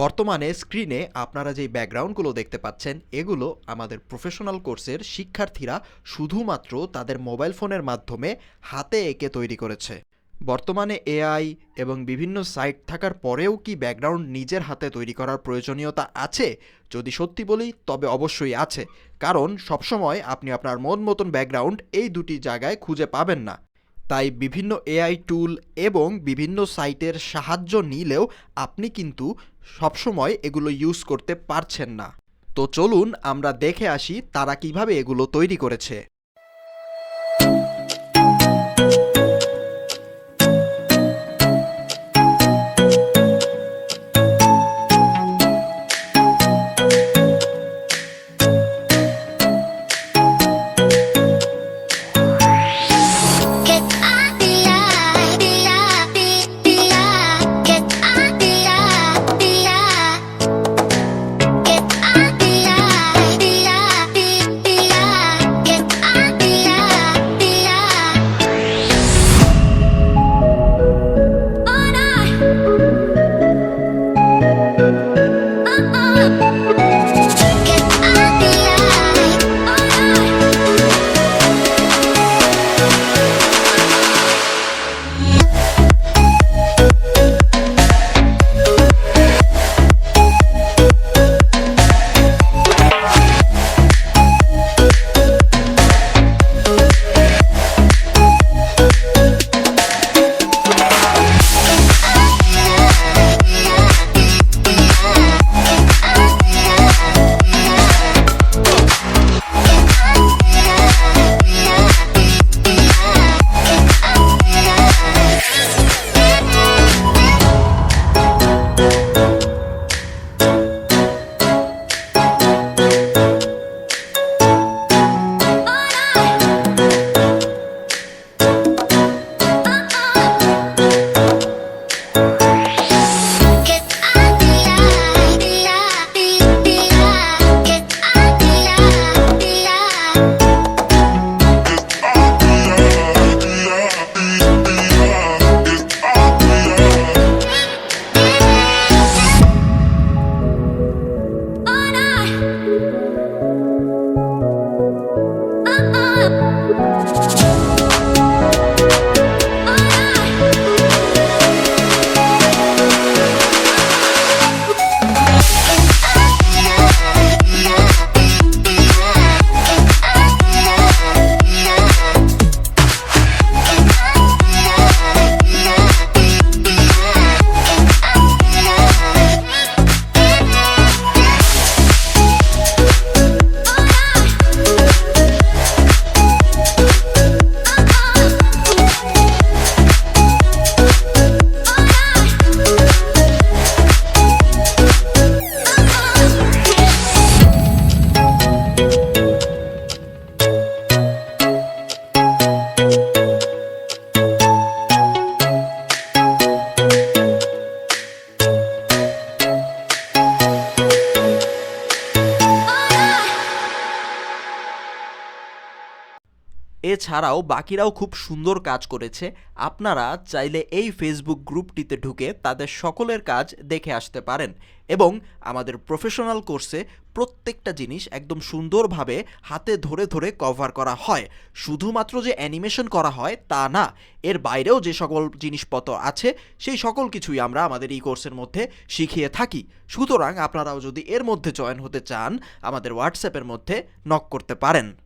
বর্তমানে স্ক্রিনে আপনারা যেই ব্যাকগ্রাউন্ডগুলো দেখতে পাচ্ছেন, এগুলো আমাদের প্রফেশনাল কোর্সের শিক্ষার্থীরা শুধুমাত্র তাদের মোবাইল ফোনের মাধ্যমে হাতে এঁকে তৈরি করেছে। বর্তমানে এআই এবং বিভিন্ন সাইট থাকার পরেও কি ব্যাকগ্রাউন্ড নিজের হাতে তৈরি করার প্রয়োজনীয়তা আছে? যদি সত্যি বলি, তবে অবশ্যই আছে। কারণ সবসময় আপনি আপনার মন মতন ব্যাকগ্রাউন্ড এই দুটি জায়গায় খুঁজে পাবেন না। তাই বিভিন্ন এআই টুল এবং বিভিন্ন সাইটের সাহায্য নিলেও আপনি কিন্তু সবসময় এগুলো ইউজ করতে পারছেন না। তো চলুন আমরা দেখে আসি তারা কীভাবে এগুলো তৈরি করেছে। oh এছাড়াও বাকিরাও খুব সুন্দর কাজ করেছে। আপনারা চাইলে এই ফেসবুক গ্রুপটিতে ঢুকে তাদের সকলের কাজ দেখে আসতে পারেন এবং আমাদের প্রফেশনাল কোর্সে প্রত্যেকটা জিনিস একদম সুন্দরভাবে হাতে ধরে ধরে কভার করা হয়। শুধুমাত্র যে অ্যানিমেশন করা হয় তা না, এর বাইরেও যে সকল জিনিসপত্র আছে, সেই সকল কিছুই আমরা আমাদের এই কোর্সের মধ্যে শিখিয়ে থাকি। সুতরাং আপনারাও যদি এর মধ্যে জয়েন হতে চান, আমাদের হোয়াটসঅ্যাপের মধ্যে নক করতে পারেন।